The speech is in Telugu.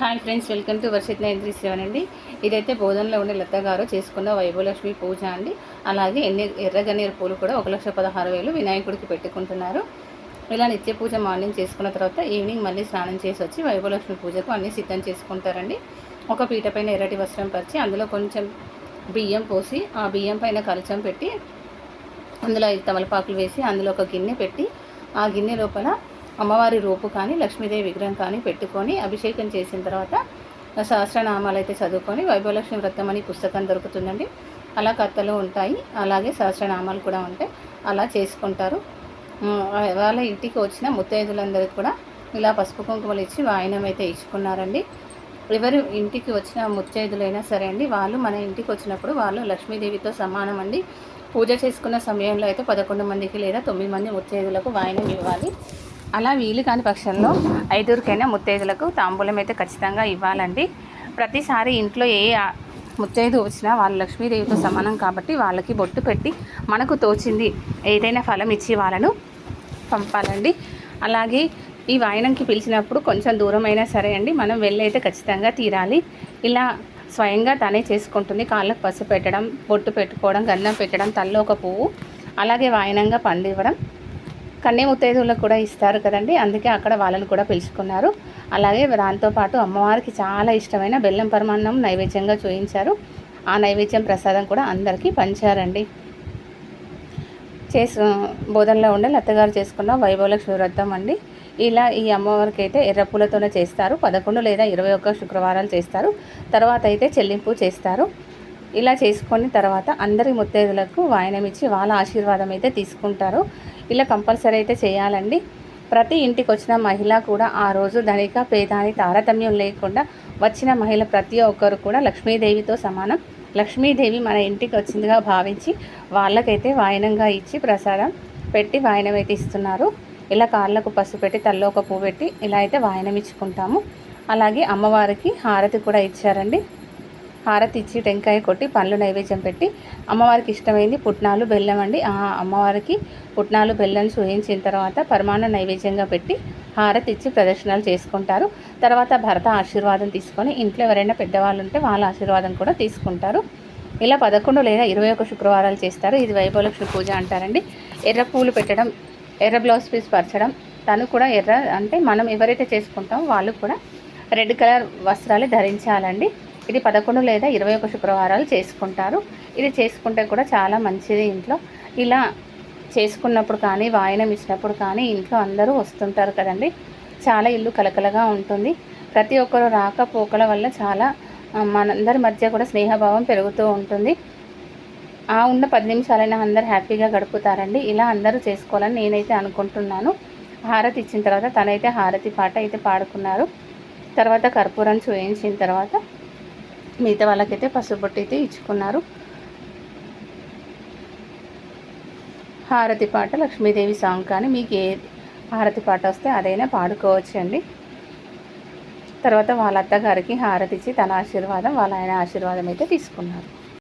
Hi friends welcome to Varshith nine three seven అండి. ఇదైతే బోధనలో ఉండే లత గారు చేసుకున్న వైభవలక్ష్మి పూజ అండి. అలాగే ఎన్ని ఎర్రగన్నేరు పూలు కూడా ఒక లక్ష పదహారు వేలు వినాయకుడికి పెట్టుకుంటున్నారు. ఇలా నిత్య పూజ మార్నింగ్ చేసుకున్న తర్వాత ఈవినింగ్ మళ్ళీ స్నానం చేసి వచ్చి వైభవలక్ష్మి పూజకు అన్నీ సిద్ధం చేసుకుంటారండి. ఒక పీట పైన ఎర్రటి వస్త్రం పరిచి అందులో కొంచెం బియ్యం పోసి ఆ బియ్యం పైన కలచం పెట్టి అందులో ఐదు తమలపాకులు వేసి అందులో ఒక గిన్నె పెట్టి ఆ గిన్నె లోపల అమ్మవారి రూపు కానీ లక్ష్మీదేవి విగ్రహం కానీ పెట్టుకొని అభిషేకం చేసిన తర్వాత సహస్రనామాలు అయితే చదువుకొని వైభవలక్ష్మి వ్రతం అని పుస్తకం దొరుకుతుందండి. అలా కథలు ఉంటాయి. అలాగే సహస్రనామాలు కూడా ఉంటాయి అలా చేసుకుంటారు. వాళ్ళ ఇంటికి వచ్చిన ముత్తైదులందరికీ కూడా ఇలా పసుపు కుంకుమలు ఇచ్చి వాయినం అయితే ఇచ్చుకున్నారండి. ఎవరు ఇంటికి వచ్చిన ముత్తైదులైనా సరే అండి వాళ్ళు మన ఇంటికి వచ్చినప్పుడు వాళ్ళు లక్ష్మీదేవితో సమానం అండి. పూజ చేసుకున్న సమయంలో అయితే పదకొండు మందికి లేదా తొమ్మిది మంది ముత్తైదులకు వాయినం ఇవ్వాలి. అలా వీలు కాని పక్షంలో ఐదుగురికైనా ముత్తైదులకు తాంబూలం అయితే ఖచ్చితంగా ఇవ్వాలండి. ప్రతిసారి ఇంట్లో ఏ ముత్తైదు వచ్చినా వాళ్ళు లక్ష్మీదేవితో సమానం కాబట్టి వాళ్ళకి బొట్టు పెట్టి మనకు తోచింది ఏదైనా ఫలం ఇచ్చి వాళ్ళను పంపాలండి. అలాగే ఈ వాయనంకి పిలిచినప్పుడు కొంచెం దూరం అయినా సరే అండి మనం వెళ్ళైతే ఖచ్చితంగా తీరాలి. ఇలా స్వయంగా తనే చేసుకుంటుంది. కాళ్ళకు పసుపు పెట్టడం బొట్టు పెట్టుకోవడం గంధం పెట్టడం తల్లో ఒక పువ్వు అలాగే వాయనంగా పండు ఇవ్వడం కన్నే ముత్తైదువులకు కూడా ఇస్తారు కదండి. అందుకే అక్కడ వాళ్ళని కూడా పిలుచుకున్నారు. అలాగే దాంతోపాటు అమ్మవారికి చాలా ఇష్టమైన బెల్లం పరమాన్నం నైవేద్యంగా చూయించారు. ఆ నైవేద్యం ప్రసాదం కూడా అందరికీ పంచారండి. చేసు బోధనలో ఉండే లత్తగారు చేసుకున్న వైభవలక్ష్మి వ్రతం అండి. ఇలా ఈ అమ్మవారికి అయితే ఎర్ర పూలతోనే చేస్తారు. పదకొండు లేదా ఇరవై ఒక్క శుక్రవారాలు చేస్తారు. తర్వాత అయితే చెల్లింపు చేస్తారు. ఇలా చేసుకొని తర్వాత అందరి ముత్తైదులకు వాయనం ఇచ్చి వాళ్ళ ఆశీర్వాదం అయితే తీసుకుంటారు. ఇలా కంపల్సరీ అయితే చేయాలండి. ప్రతి ఇంటికి వచ్చిన మహిళ కూడా ఆ రోజు ధనిక పేదాని తారతమ్యం లేకుండా వచ్చిన మహిళ ప్రతి ఒక్కరు కూడా లక్ష్మీదేవితో సమానం. లక్ష్మీదేవి మన ఇంటికి వచ్చిందిగా భావించి వాళ్ళకైతే వాయనంగా ఇచ్చి ప్రసాదం పెట్టి వాయనం అయితే ఇస్తున్నారు. ఇలా కాళ్ళకు పసుపు పెట్టి తల్లో ఒక పువ్వు పెట్టి ఇలా అయితే వాయనం ఇచ్చుకుంటాము. అలాగే అమ్మవారికి హారతి కూడా ఇచ్చారండి. హారతి ఇచ్చి టెంకాయ కొట్టి పండ్లు నైవేద్యం పెట్టి అమ్మవారికి ఇష్టమైంది పుట్నాలు బెల్లం అండి. ఆ అమ్మవారికి పుట్నాలు బెల్లం చూయించిన తర్వాత పరమాణ నైవేద్యంగా పెట్టి హారతి ఇచ్చి ప్రదర్శనలు చేసుకుంటారు. తర్వాత భర్త ఆశీర్వాదం తీసుకొని ఇంట్లో ఎవరైనా పెద్దవాళ్ళు ఉంటే వాళ్ళ ఆశీర్వాదం కూడా తీసుకుంటారు. ఇలా పదకొండు లేదా ఇరవై ఒక శుక్రవారాలు చేస్తారు. ఇది వైభవలక్ష్మి పూజ అంటారండి. ఎర్ర పూలు పెట్టడం ఎర్ర బ్లౌజ్ పీస్ పరచడం తను కూడా ఎర్ర అంటే మనం ఎవరైతే చేసుకుంటామో వాళ్ళు కూడా రెడ్ కలర్ వస్త్రాలు ధరించాలండి. ఇది పదకొండు లేదా ఇరవై ఒక శుక్రవారాలు చేసుకుంటారు. ఇది చేసుకుంటే కూడా చాలా మంచిది ఇంట్లో. ఇలా చేసుకున్నప్పుడు కానీ వాయనం ఇచ్చినప్పుడు కానీ ఇంట్లో అందరూ వస్తుంటారు కదండి. చాలా ఇల్లు కలకలగా ఉంటుంది. ప్రతి ఒక్కరు రాకపోకల వల్ల చాలా మనందరి మధ్య కూడా స్నేహభావం పెరుగుతూ ఉంటుంది. ఆ ఉన్న పది నిమిషాలైనా అందరు హ్యాపీగా గడుపుతారండి. ఇలా అందరూ చేసుకోవాలని నేనైతే అనుకుంటున్నాను. హారతి ఇచ్చిన తర్వాత తనైతే హారతి పాట అయితే పాడుకున్నారు. తర్వాత కర్పూరం చూయించిన తర్వాత మిగతా వాళ్ళకైతే పసుబొట్టు అయితే ఇచ్చుకున్నారు. హారతి పాట లక్ష్మీదేవి సాంగ్ కానీ మీకు ఏ హారతి పాట వస్తే అదైనా పాడుకోవచ్చు అండి తర్వాత వాళ్ళ అత్తగారికి హారతి ఇచ్చి తన ఆశీర్వాదం వాళ్ళ ఆయన ఆశీర్వాదం అయితే తీసుకున్నారు.